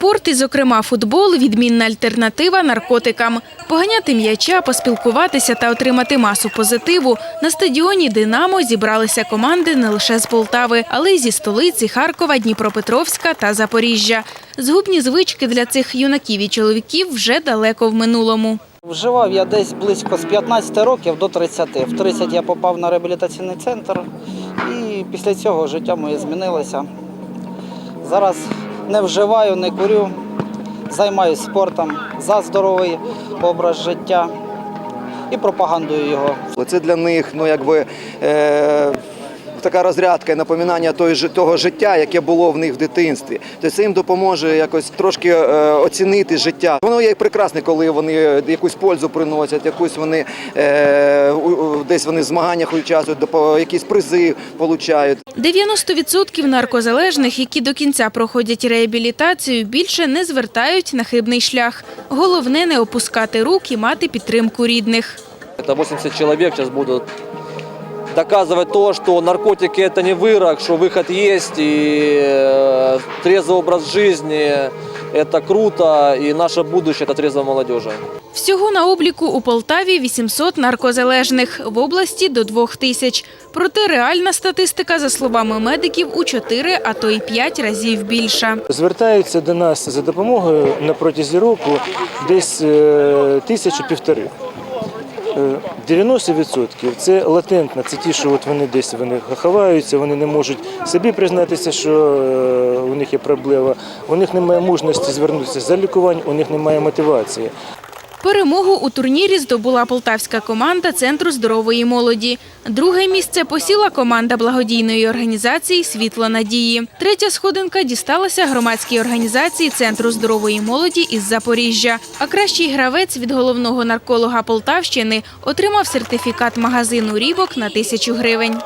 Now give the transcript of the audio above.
Спорт і, зокрема, футбол відмінна альтернатива наркотикам. Поганяти м'яча, поспілкуватися та отримати масу позитиву. На стадіоні Динамо зібралися команди не лише з Полтави, але й зі столиці Харкова, Дніпропетровська та Запоріжжя. Згубні звички для цих юнаків і чоловіків вже далеко в минулому. Вживав я десь близько з 15 років до 30. В 30 я попав на реабілітаційний центр і після цього життя моє змінилося. Зараз не вживаю, не курю, займаюся спортом за здоровий образ життя і пропагандую його. Це для них ну, якби, е, така розрядка і напоминання той, того життя, яке було в них в дитинстві. Тобто це їм допоможе якось трошки е, оцінити життя. Воно є прекрасне, коли вони якусь пользу приносять, якусь вони е, десь вони в змаганнях участвують, допо- якісь призи отримують. 90% наркозалежних, які до кінця проходять реабілітацію, більше не звертають на хибний шлях. Головне не опускати рук і мати підтримку рідних. Это 80 человек сейчас будут доказывать то, что наркотики это не вырок, что выход есть, и э, трезвый образ жизни это круто, и наше будущее это трезвая молодежи. Всього на обліку у Полтаві 800 наркозалежних, в області до 2 тисяч. Проте реальна статистика, за словами медиків, у 4, а то й 5 разів більша. Звертаються до нас за допомогою на протязі року десь е, тисячу півтори. Е, 90% це латентно, це ті, що от вони десь вони ховаються, вони не можуть собі признатися, що е, у них є проблема, у них немає мужності звернутися за лікувань, у них немає мотивації. Перемогу у турнірі здобула полтавська команда Центру здорової молоді. Друге місце посіла команда благодійної організації Світло надії. Третя сходинка дісталася громадській організації Центру здорової молоді із Запоріжжя. А кращий гравець від головного нарколога Полтавщини отримав сертифікат магазину Рібок на тисячу гривень.